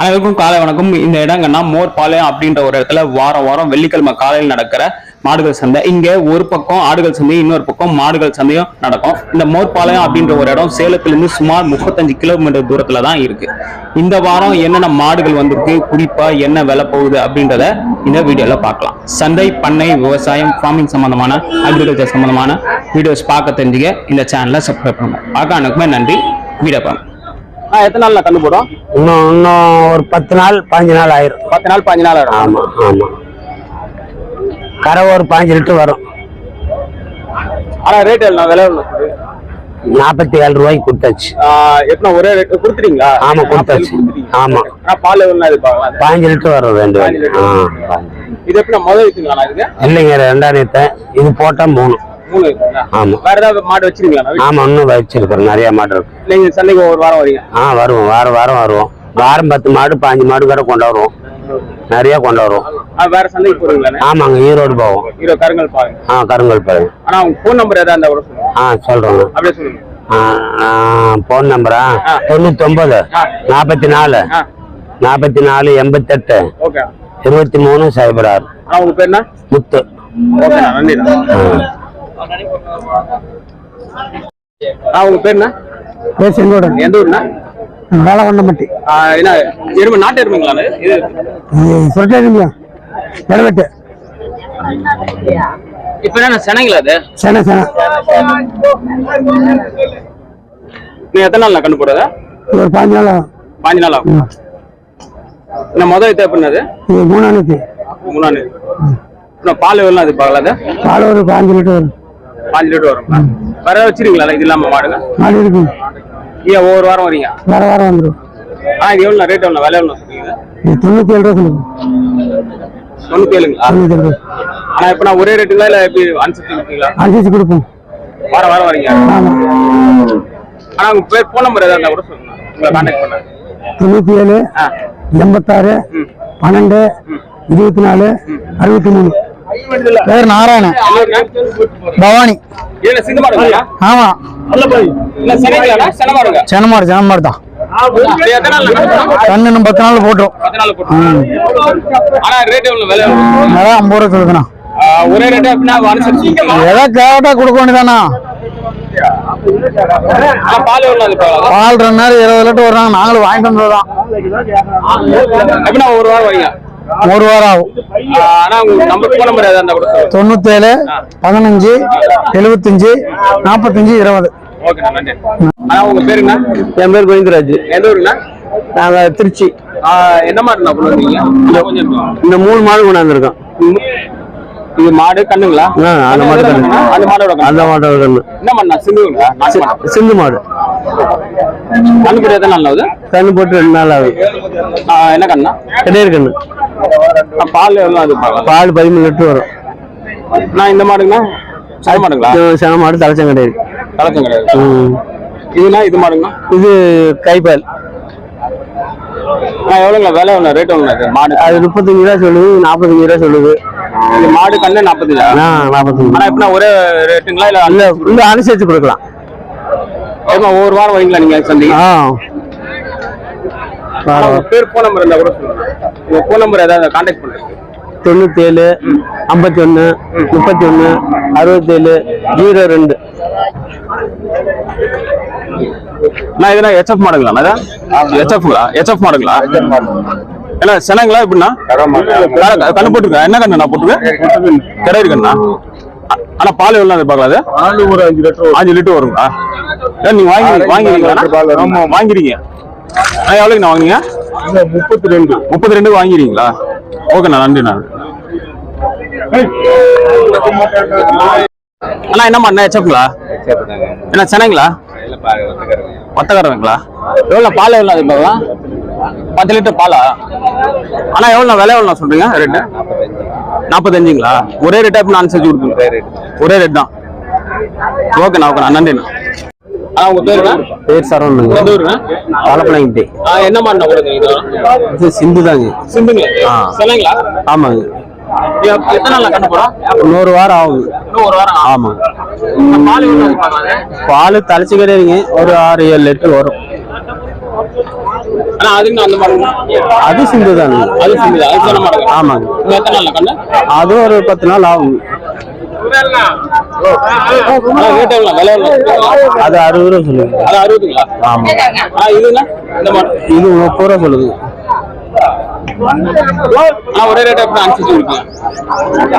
அனைவருக்கும் காலை வணக்கம். இந்த இடங்கன்னா மோர்பாளையம் அப்படின்ற ஒரு இடத்துல வாரம் வாரம் வெள்ளிக்கிழமை காலையில் நடக்கிற மாடுகள் சந்தை. இங்க ஒரு பக்கம் ஆடுகள் சந்தை இன்னொரு பக்கம் மாடுகள் சந்தையும் நடக்கும். இந்த மோர்பாளையம் அப்படின்ற ஒரு இடம் சேலத்திலிருந்து சுமார் முப்பத்தஞ்சு கிலோமீட்டர் தூரத்துல தான் இருக்கு. இந்த வாரம் என்னென்ன மாடுகள் வந்திருக்கு குறிப்பா என்ன விலை போகுது அப்படின்றத இந்த வீடியோல பார்க்கலாம். சந்தை பண்ணை விவசாயம் ஃபார்மிங் சம்பந்தமான அக்ரிகல்ச்சர் சம்பந்தமான வீடியோஸ் பார்க்க தெரிஞ்சுக்க இந்த சேனலை சப்ஸ்கிரைப் பண்ணுங்க. பார்க்க அனுக்குமே நன்றி. வீடியோ பாருங்க. எத்தனை நாள் கண்டு போடும்? இன்னும் இன்னும் ஒரு பத்து நாள் பாஞ்சு நாள் ஆயிரும். பத்து நாள் பாஞ்சு நாள் ஆகும் ஆமா ஆமா. கரை ஒரு பாஞ்சு லிட்டர் வரும். ஆனா ரேட் எல்லாம் விலை? நாற்பத்தி ஏழு ரூபாய்க்கு கொடுத்தாச்சு. எப்படின்னா ஒரே ரேட் கொடுத்துட்டீங்களா? ஆமா கொடுத்தாச்சு. ஆமா. பால் பாஞ்சு லிட்டர் வரும் ரெண்டு. இது எப்படின்னா முதல் இல்லைங்க ரெண்டாயிரத்த இது போட்டா மூணு. மூணு வித்துங்களா ஆமா. வேற ஏதாவது மாடு வச்சிருக்கீங்களா? ஆமா இன்னும் வச்சிருக்கிறோம். நிறைய மாடு இருக்கு. நீங்க சந்தைக்கு ஒவ்வொரு வாரம் வரீங்க? ஆ வருவோம். வாரம் வாரம் வருவோம். வாரம் பத்து மாடு பாஞ்சு மாடு கூட கொண்டு வருவோம். நிறைய கொண்டு வருவோம். வேற சந்தைக்கு போறீங்களா ஆமாங்க ஈரோடு போவோம். கருங்கல் பாருங்க. ஆ கருங்கல் பாருங்க. ஆனா உங்க ஃபோன் நம்பர் ஏதாவது இருந்தா கூட சொல்லுங்க. ஆ சொல்றோங்க. அப்படியே சொல்லுங்க. நம்பரா ஆ. நாற்பத்தி நாலு நாற்பத்தி நாலு எண்பத்தெட்டு ஓகே. இருபத்தி மூணு சைபர் ஆறு. முத்து. ஓகேண்ணா நன்றிண்ணா. ஆ. உங்க பேர் என்ன? பேர் செங்கோடன் எந்த ஊர்னா வேளவண்ணம்பட்டி ஆஹ் என்ன எருமை நாட்டு எருமைங்களா இது சொல்லிட்டேன் இடவெட்டு இப்ப என்ன சென்னைங்களா அது சென சென. நீ எத்தனை நாள் கண்டு போடுறதா? ஒரு பாஞ்சு நாள் ஆகும். பாஞ்சு நாள் ஆகும்? என்ன முதல் இது மூணாயிரத்தி மூணாம் தேதி. இன்னும் பால் எவ்வளோ அது பார்க்கலாது பால் ஒரு பாஞ்சு லிட்டர் வரும். பாஞ்சு லிட்டர் வரும். வேற வச்சிருக்கீங்களா? இது இல்லாம மாடுங்க? மாடு இருக்கு. ஏன் ஒவ்வொரு வாரம் வரீங்க? வார வாரம் வந்துடும் ஆ இது எவ்வளோ ரேட் எவ்வளோ விலை எவ்வளோ சொல்றீங்க? தொண்ணூத்தி ஏழு ரூபா சொல்லுங்க. தொண்ணூத்தி ஏழுங்களா? ஆனா இப்ப நான் ஒரே ரேட்டுங்களா இல்ல எப்படி அனுசரிச்சு கொடுப்பீங்களா அனுசரிச்சு கொடுப்போம். வாரம் வாரம் வரீங்க? ஆனா உங்க பேர் ஃபோன் நம்பர் ஏதாவது கூட சொல்லுங்க. உங்களை கான்டாக்ட் பண்ண தொண்ணூத்தி ஏழு எண்பத்தாறு பன்னெண்டு இருபத்தி நாலு அறுபத்தி மூணு. பேர் நாராயணன். பவானி. ஆமா. சென்னமாடு சென்னமாடு தான்? கண்ணு பத்து நாள் போட்டுரும் பத்து நாள் போட்டு ஆனா ரேட் எவ்வளவு? விலை எவ்வளவு? அதான் ஐம்பது ரூபா சொல்லுதுண்ணா. ஒரே ரேட் அப்படின்னா அனுசரிச்சு ஏதோ கேட்டா கொடுக்க வேண்டியதானா பால் ரெண்டு நேரம் இருபது லிட்டர் வர்றாங்க. நாங்களும் வாங்கிட்டு வந்ததுதான். ஒரு வாரம் வரீங்க ஒரு வாரம் ஆகும். தொண்ணூத்தேழு பதினஞ்சு எழுபத்தஞ்சு நாற்பத்தஞ்சு இருபது. ஓகே நன்றி. ஆனா உங்க பேருங்க? என் பேர் கோவிந்தராஜ். நாங்க திருச்சி. என்ன இருக்கும். இந்த மூணு மாடு கொண்டாந்துருக்கோம். இது மாடு கண்ணுங்களா? அந்த மாடு கண்ணு. அந்த மாடோட. அந்த மாட்டோட கண்ணு. என்ன பண்ணா சிந்துங்களா. சிந்து மாடு. கண்ணு போட்டு எத்தனை நாள் ஆகுது கண்ணு போட்டு ரெண்டு நாள் ஆகுது. ஆ, என்ன கண்ணா? கண்ணு. பால் எவ்வளோ அது பால் பதிமூணு லிட்டர் வரும். நான் இந்த மாடுங்கண்ணா? சன மாடுங்களா? சென மாடு தலைச்சம் கிடையாது கலக்கம் கிடையாது. இதுனா இது மாடுங்கண்ணா? இது கைப்பால். நான் எவ்வளோங்களா விலை எவ்வளோ ரேட் எவ்வளோ மாடு? அது முப்பத்தஞ்சு ரூபா சொல்லுது நாற்பத்தஞ்சு ரூபா சொல்லுது. இது மாடு கண்ணு நாற்பத்தஞ்சா நாற்பத்தஞ்சு ஆனா எப்படின்னா ஒரே ரேட்டுங்களா இல்ல இல்ல அனுசரிச்சு கொடுக்கலாம். ஒவ்வொரு வாரம் வரீங்களா நீங்க சந்தைக்கு? பேர் ஃபோன் நம்பர் இருந்தா கூட சொல்லுங்க. உங்க ஃபோன் நம்பர் ஏதாவது கான்டாக்ட் பண்ணுங்க. தொண்ணூத்தி ஏழு ஐம்பத்தி ஒண்ணு முப்பத்தி ஒண்ணு அறுபத்தேழு ஜீரோ ரெண்டு. நான் இதெல்லாம் ஹெச்எஃப் மாடுங்களா? ஹெச்எஃப்ங்களா ஹெச்எஃப் மாடுங்களா என்ன செனங்களா எப்படின்னா கண்ணு போட்டுருக்கேன் என்ன கண்ணு நான் போட்டுருக்கேன் கிடையாது கண்ணா ஆனா பால் எவ்வளோ பார்க்கலாது பால் ஒரு அஞ்சு லிட்டர் அஞ்சு லிட்டர் வருங்களா? நீங்க வாங்கி வாங்கிறீங்க நான் எவ்வளோக்கு நான் வாங்குனீங்க? முப்பத்தி ரெண்டு முப்பத்தி ரெண்டு வாங்கிறீங்களா ஓகேண்ணா நன்றிண்ணா அண்ணா. என்ன பண்ண ஹெச்எஃப்ங்களா என்ன சென்னைங்களா? ஒத்தக்காரங்களா எவ்வளோ பால் எவ்வளோ அது பார்க்கலாம் பத்து லிட்டர் பாலா? அண்ணா எவ்வளோ விலை எவ்வளோ சொல்றீங்க ரேட்டு நாற்பத்தஞ்சுங்களா? ஒரே ரேட்டா இப்போ நான் செஞ்சு கொடுப்பீங்க ஒரே ரேட் தான். ஓகேண்ணா ஓகேண்ணா நன்றிண்ணா. அண்ணா உங்க பேருண்ணா பேர் சரவணுங்க எந்த ஊருண்ணா பாலப்பழங்கிட்டே ஆ, என்ன மாடுண்ணா கொடுங்க இது? சிந்து தாங்க சிந்துங்க. சென்னைங்களா? ஆமாங்க. இன்னொரு வாரம் ஆகும். ஆமாங்க பால் தலைச்சு கிடையாதுங்க ஒரு ஆறு ஏழு லிட்டர் வரும். அது சிந்து தான். அது சிந்து ஆமாங்க. அது ஒரு பத்து நாள் ஆகும். அது அறுபது ரூபா சொல்லுங்க. அது அறுபதுங்களா? ஆமா. ஆ இதுனா இந்த மாடு இது முப்பது ரூபா சொல்லுது. ஆனா ஒரே ரேட் எப்படி அனுப்பிச்சு இருக்கீங்க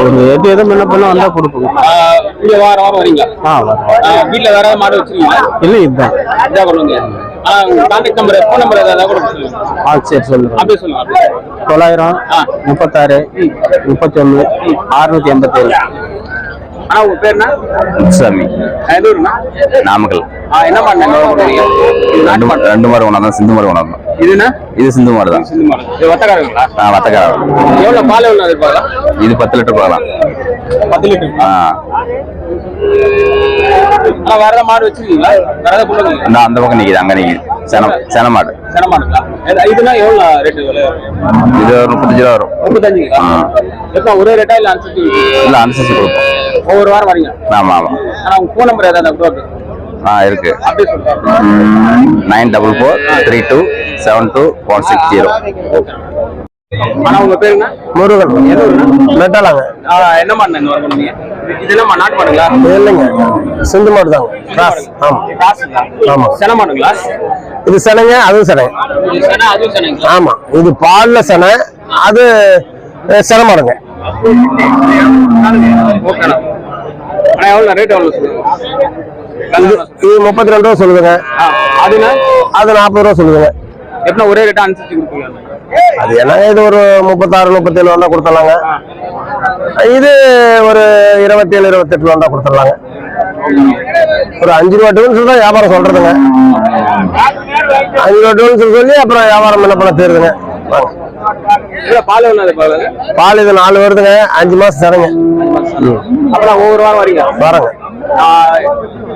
ஒரு எது எதுவும் முன்ன பண்ண வந்தா கொடுப்போங்க இங்க வாரம் வாரம் வரீங்களா? ஆ வீட்ல வேற மாடு வச்சிருக்கீங்களா? இல்லை இதுதான். இதா கொண்டு ஆனா உங்க கான்டாக்ட் நம்பர் ஃபோன் நம்பர் ஏதாவது கூட ஆ சரி சொல்லுங்க. அப்படியே சொல்லுங்க. தொள்ளாயிரம். முப்பத்தாறு முப்பத்தி ஒன்று அறுநூத்தி எண்பத்தேழு. ஆனா உங்க பேர் என்ன சாமி எந்த ஊருண்ணா? நாமக்கல். ஆ, என்ன பண்ணீங்க ரெண்டு மாடு கொண்டாந்தோம் சிந்து மாடு கொண்டாந்தோம் இதுனா இது சிந்து மாடு தான். சிந்து மாடு. இது வத்தக்காரங்களா? ஆ வத்தக்காரம் எவ்வளவு பால் எவ்வளவு எதிர்பார்க்கலாம் இது பத்து லிட்டர் போகலாம் பத்து லிட்டர். ஆ. வேற மாடு வச்சிருக்கீங்களா? வேற ஏதாவது இந்த அந்த பக்கம் நிக்குது அங்க நிக்குது. சென சென மாடு. சின மாடுங்களா? இதுனா எவ்வளவு ரேட்டு இது ஒரு முப்பத்தஞ்சு ரூபா வரும் முப்பத்தஞ்சுங்களா. எப்ப ஒரே ரேட்டா இல்ல அனுசரிச்சு இல்ல அனுசரிச்சு கொடுப்போம். ஒவ்வொரு வாரம் வரீங்க ஆமா ஆமா. ஆனா உங்க ஃபோன் நம்பர் ஏதாவது கூட. ஆ இருக்கு. Nine double four three two seven two one six zero. ஆனா உங்க பேருங்க முருகன். மெட்டாலாங்க. ஆ, என்ன மாடு இந்த வாரம் நாட்டு மாடுங்களா? இல்லைங்க சிந்து மாடு தாங்க ஆமா. ஆமா. சென மாடுங்களா? இது செனைங்க அதுவும் செனை. ஆமா இது பால்ல செனை அது அஹ், செனை மாடுங்க. ஓகேண்ணா. ஆனா எவ்வளவு ரேட் எவ்வளவு சொல்லுங்க? இது முப்பத்தி ரெண்டு ரூபா சொல்லுதுங்க. அது நாற்பது ரூபா சொல்லுதுங்க. எப்படின்னா ஒரே ரேட்டா அனுசரிச்சு அது என்னங்க இது ஒரு முப்பத்தாறு முப்பத்தேழு வந்தா கொடுத்துடலாங்க. இது ஒரு இருபத்தேழு இருபத்தெட்டு வந்தா கொடுத்துடலாங்க. ஒரு அஞ்சு ரூபா டிஃபரன்ஸ் தான் வியாபாரம் சொல்றதுங்க. அஞ்சு டிஃபரன்ஸ் சொல்லி அப்புறம் வியாபாரம் என்ன பண்ண வாங்க. இல்ல பால் இது நாலு வருதுங்க அஞ்சு மாசம் தரங்க. அப்புறம் ஒவ்வொரு வாரம் வரீங்க. வரங்க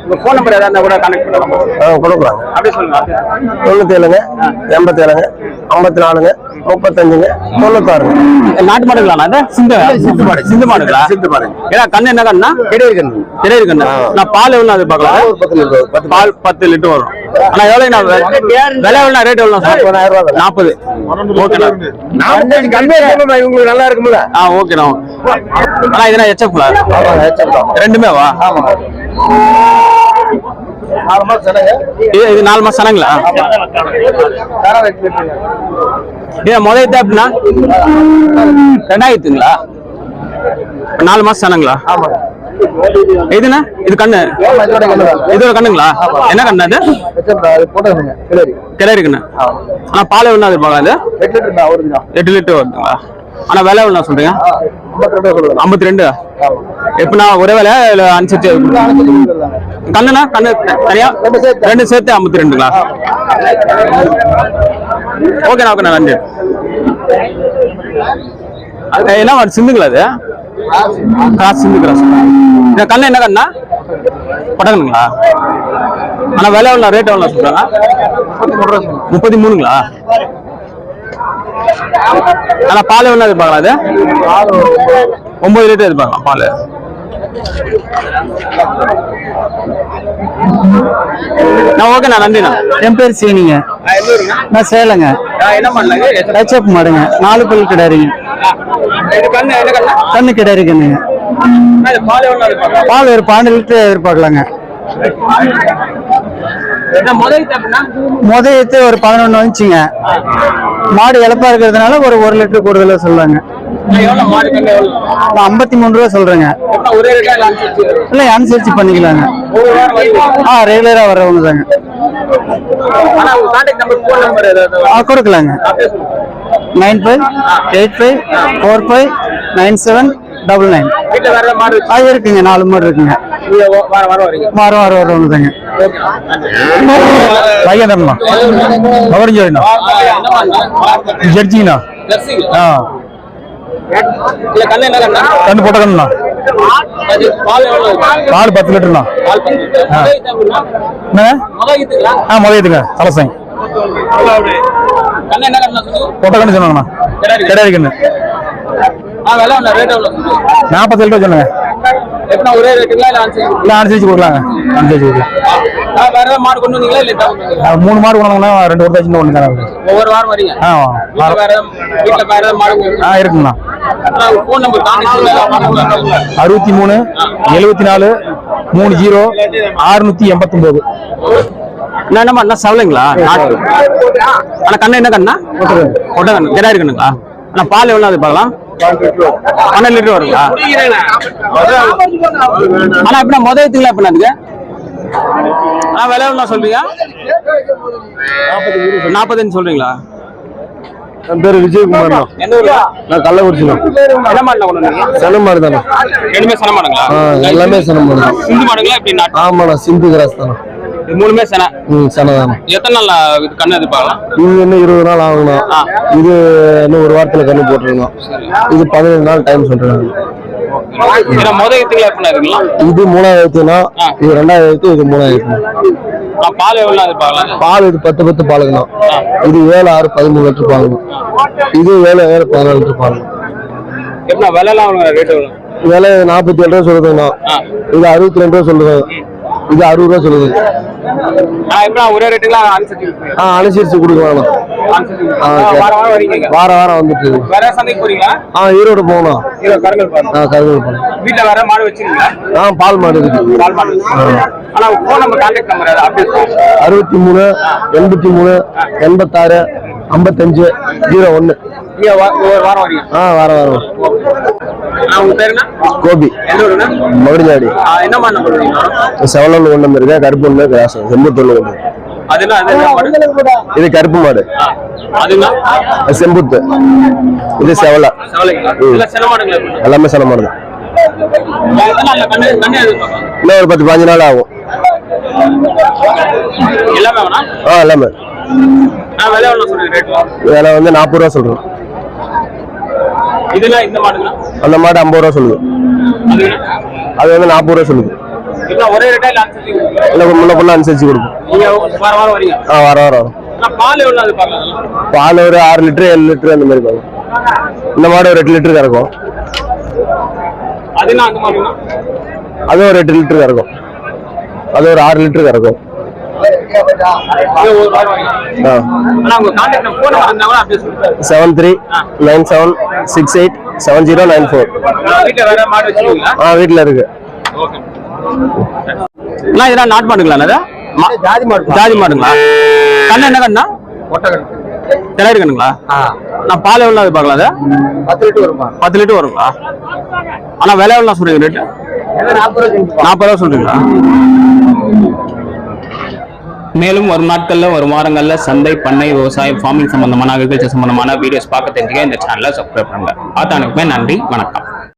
உங்க ஃபோன் நம்பர் ஏதாவது கூட கனெக்ட் பண்ணலாம். ஆ, கொடுக்குறாங்க அப்படியே சொல்லுங்க. தொண்ணூத்தி ஏழுங்க எண்பத்தி ஏழுங்க ஐம்பத்தி நாலுங்க முப்பத்தஞ்சுங்க தொண்ணூத்தாறுங்க. நாட்டு மாடுங்களா அது சிந்து சிந்து மாடு. சிந்து மாடுங்களா சிந்து மாடு. ஏன்னா கண்ணு என்ன கண்ணா கிடையாது கண்ணு. கிடையாது கண்ணு. நான் பால் எவ்வளவு அது பார்க்கலாம்? பத்து லிட்டர் பால் பத்து லிட்டர் வரும். ஆனா எவ்வளவு விலை? எவ்வளவு ரேட் எவ்வளவு சார்? நாற்பதாயிரம் நாற்பது. ஓகேண்ணா. இவங்களுக்கு நல்லா இருக்கும்ல. ஆ ஓகேண்ணா. ஆனா இதுனா எச்எஃப்ல ரெண்டுமே வா? நாலு மாசம் செலங்க இது இது நாலு மாசம் சனங்களா இது முதல் அப்படின்னா ரெண்டாயிரத்துங்களா? நாலு மாசம் சனங்களா இதுனா இது கண்ணு. இதோட கண்ணுங்களா? என்ன கண்ணு அது? கிளறி. கண்ணு. ஆனா பால் தான் அவருக்கு தான் எட்டு லிட்டர் வருதுங்களா? ஆனா விலை எவ்வளவு சொல்றீங்க? ஐம்பத்தி ரெண்டு எப்படின்னா ஒரே விலை இல்ல அனுசரிச்சு கண்ணுனா கண்ணு தனியா? ரெண்டு சேர்த்து. ஐம்பத்தி ரெண்டுங்களா ஓகேண்ணா ஓகேண்ணா நன்றி அது என்ன சிந்துங்களா அது? கிராஸ் சிந்து கிராஸ் இந்த கண்ணு என்ன கண்ணா? பட்டகணுங்களா ஆனா விலை எவ்வளோ ரேட் எவ்வளோ சொல்றாங்க? முப்பத்தி மூணுங்களா? ஆனா பால் எவ்வளோ எதிர்பார்க்கலாம் அது ஒன்பது லிட்டர் எதிர்பார்க்கலாம் பால். நான் ஓகேண்ணா நன்றிண்ணா. என் பேர் சீனிங்க. நான் சேலங்க. ஹெச்எப் மாடுங்க. நாலு பல் கிடாரிங்க. கண்ணு இது பால் ஒரு பன்னெண்டு லிட்டர் எதிர்பார்க்கலாங்க. இந்த முதல் அப்படின்னா முதலத்து ஒரு பதினொன்று வந்துச்சுங்க மாடு இழப்பா இருக்கிறதுனால ஒரு ஒரு லிட்டர் எவ்வளோ நான் ஐம்பத்தி மூணு ரூபா சொல்றேங்க. இல்லை அனுசரிச்சு? பண்ணிக்கலாங்க. வருவீங்க ஆ ரெகுலராக வர்றவங்க தாங்க. கொடுக்கலாங்க. Nine five eight five four five nine seven double nine. அது இருக்குங்க. நாலு மாடு இருக்குங்க. வாரம் வாரம் வர்றவங்க தாங்க. என்ன கண்ணா? கண்டு போட்ட கண்ணுண்ணா அது பால் பத்து லிட்டர்ண்ணா. லிட்டர். ஆ. முதலுங்க கலசங்க கண்ணு என்ன கண்ணா சொல்லுங்க பொட்ட கண்ணு சொன்னாங்கண்ணா. கிடையாது நாற்பத்தி ரூபா சொன்னாங்க. எப்படின்னா ஒரே ரேட்டுங்களா இல்ல அனுசரிச்சு இல்லை அனுசரிச்சு கொடுக்கலாங்க. அனுசரிச்சு கொடுக்கலாம். வேற ஏதாவது மாடு கொண்டு வந்தீங்களா இல்ல தவிர கொண்டு வந்தீங்களா? மூணு மாடு கொண்டாங்கன்னா ரெண்டு வருஷம் சின்ன ஒன்று தானே ஒவ்வொரு வாரம் வரீங்க? ஆ வீட்டுல வேற ஏதாவது- வீட்டுல வேற ஏதாவது மாடு கொண்டு ஆ இருக்குங்கண்ணா. போன் நம்பர் கான்டாக்ட் அறுபத்தி மூணு எழுபத்தி நாலு மூணு ஜீரோ அறுநூத்தி எண்பத்தொம்போது. என்ன என்னமா என்ன சவலைங்களா? நாட்டு ஆனா கண்ணு என்ன கண்ணா? கொட்டை கண்ணு கிடா இருக்குனுங்களா ஆனா பால் எவ்வளவு அது பார்க்கலாம் பன்னெண்டு லிட்டர் வருங்களா? ஆனா எப்படின்னா முதல் எடுத்துங்களா எப்படின்னா அதுக்கு? ஆனா விலை எவ்வளோ சொல்றீங்க? நாற்பத்தஞ்சு சொல்றீங்களா? என் பேர் விஜயகுமார் நான் கள்ளக்குறிச்சி என்ன சென மாடு தானே எல்லாமே சென மாடு சிந்து மாடுங்களா ஆமாண்ணா சிந்து கிராஸ் தானே மூணுமே சன. சென தானே எத்தனை நாள் இது கண்ணு எதிர்பார்க்கலாம்? இது இன்னும் இருபது நாள் ஆகணும். இது இன்னும் ஒரு வாரத்தில் கண்ணு போட்டுருக்கணும் இது பதினஞ்சு நாள் டைம் சொல்றாங்க இது மூணாயிரத்துனா. இது ரெண்டாயிரத்து இது மூணாயிரத்து பால் எவ்வளோ எதிர்பார்க்கலாம்? பால் இது பத்து பத்து பாலுங்கண்ணா. இது ஏழு ஆறு பதிமூணு லிட்டர் பாலுங்க. இது ஏழு ஏழு பதினாலு லிட்டர் பாலுங்க. விலை நாற்பத்தி ஏழு ரூபா சொல்லுதுங்கண்ணா. இது அறுபத்தி ரெண்டு ரூபா சொல்லுது இது அறுபது ரூபா சொல்லுது. ஒரே ரேட்டுங்களா ஆ அனுசரிச்சு. வாரம் வாரம் வரீங்க வார வாரம் வந்துட்டு. ஆ ஈரோடு போகணும் ஆ கருங்கல் போகணும் வீட்டுல வேற மாடு வச்சிருக்கீங்களா? ஆ பால் மாடு இருக்கு. பால் மாடு. ஆனா போன் நம்ம கான்டாக்ட் நம்பர் அப்டேட் அறுபத்தி மூணு எண்பத்தி மூணு எண்பத்தாறு ஐம்பத்தஞ்சு ஜீரோ ஒன்று நீங்க வா- ஒவ்வொரு வாரம் வரீங்க. ஆ வார வாரம். கோபி. மகுடிஞ்சாடி கொண்டு கருப்பு ஒன்று இது கருப்பு மாடு. அது செம்புத்து. இது செவலை? எல்லாமே செல மாடு தான் இன்னும் ஒரு பத்து பாஞ்சு நாள் ஆகும். ஆ எல்லாமே. விலை வந்து நாற்பது ரூபா சொல்றோம். இதெல்லாம் இந்த மாடுங்களா? அந்த மாடு ஐம்பது ரூபா சொல்லுது. அது? வந்து நாற்பது ரூபா சொல்லுது. இல்ல முன்ன பொண்ணு அனுசரிச்சு கொடுக்கும் ஆ வர வர பால் ஒரு ஆறு லிட்டர் ஏழு லிட்டர் அந்த மாதிரி இருக்கும். இந்த மாடு ஒரு எட்டு லிட்டர் கறக்கும் அது ஒரு எட்டு லிட்டர் கறக்கும் அது ஒரு ஆறு லிட்டர் கறக்கும் seven three nine seven six eight seven zero nine four ஆ வீட்டில் இருக்கு. அண்ணா இதெல்லாம் நாட்டு மாடுங்களா ஜாதி மாடு. ஜாதி மாடுங்களா? கண்ணு என்ன கண்ணா? கிளறி கண்ணுங்களா? நான் பால் எவ்வளோ அது பார்க்கலாம் அது? பத்து லிட்டர் வருமா பத்து லிட்டர் வருங்களா? ஆனா விலை எவ்வளோ சொல்றீங்க ரேட்டு? நாற்பது ரூபா சொல்றீங்களா? மேலும் வரும் நாட்கள்ல வரும் வாரங்கள்ல சந்தை பண்ணை விவசாயம் ஃபார்மிங் சம்பந்தமான அக்ரிகல்ச்சர் சம்பந்தமான வீடியோஸ் பார்க்க தெரிஞ்சுக்க இந்த சேனலை சப்ஸ்கிரைப் பண்ணுங்க. பார்த்தானுக்குமே நன்றி வணக்கம்.